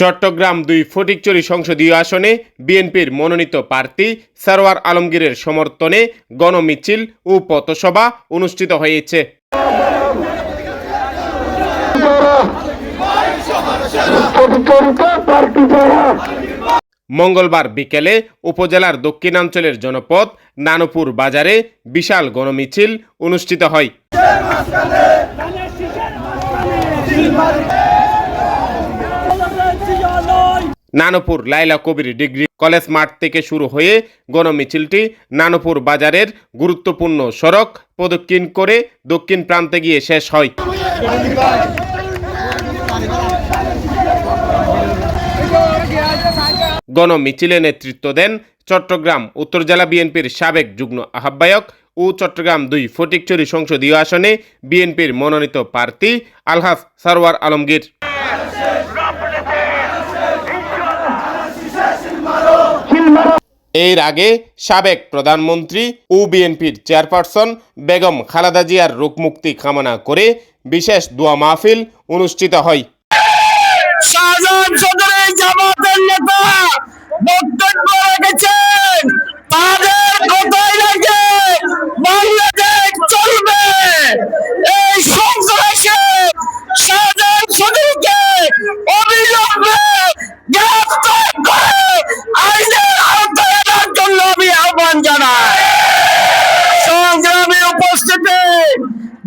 চট্টগ্রাম দুই ফটিকচুরি সংসদীয় আসনে বিএনপির মনোনীত প্রার্থী সারোয়ার আলমগীরের সমর্থনে গণমিছিল ও পথসভা অনুষ্ঠিত হয়েছে। মঙ্গলবার বিকেলে উপজেলার দক্ষিণাঞ্চলের জনপদ নানপুর বাজারে বিশাল গণমিছিল অনুষ্ঠিত হয়। নানপুর লাইলা কবির ডিগ্রি কলেজ মাঠ থেকে শুরু হয়ে গণমিছিলটি নানপুর বাজারের গুরুত্বপূর্ণ সড়ক প্রদক্ষিণ করে দক্ষিণ প্রান্তে গিয়ে শেষ হয়। গণমিছিলে নেতৃত্ব দেন চট্টগ্রাম, উত্তর জেলা বিএনপির সাবেক যুগ্ম আহ্বায়ক ও চট্টগ্রাম দুই ফটিকচুরি সংসদীয় আসনে বিএনপির মনোনীত প্রার্থী আলহাস সারওয়ার আলমগীর। এর আগে সাবেক প্রধানমন্ত্রী ও বিএনপির চেয়ারপারসন বেগম খালেদা জিয়ার রোগমুক্তি কামনা করে বিশেষ দোয়া মাহফিল অনুষ্ঠিত হয়। নেতা বক্তব্য রেখেছেন।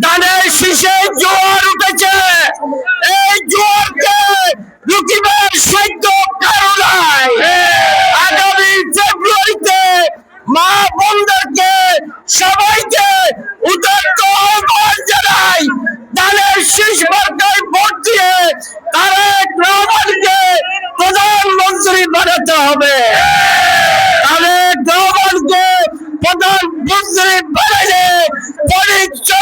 ধানের শীষে জোয়ার উঠেছে। এই জোয়ারকে রুকিবার সাধ্য কারও আগামী ফেব্রুয়ারিতে মা বোনদেরকে সবাইকে উদার্ত আহ্বান জানাই। ধানের শীষ মার্কায় ভোট দিয়ে তারেক রহমানকে প্রধানমন্ত্রী বানাতে হবে। তারেক রহমানকে প্রধানমন্ত্রী বানালে হবে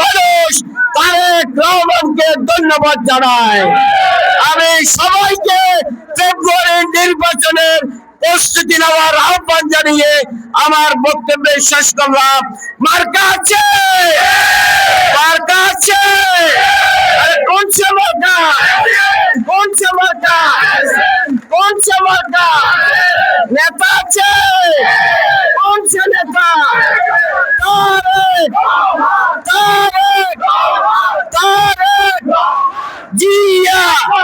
মানুষ তারেক রহমানকে ধন্যবাদ জানায় আমি সবাইকে ফেব্রুয়ারি নির্বাচনের প্রস্তুতি নেওয়ার আহ্বান জানিয়ে আমার বক্তব্য শেষ করলাম। মার্কা আছে? মার্কা আছে? কোন সে মার্কা? কোন সে মার্কা? কোন সে মার্কা? dia!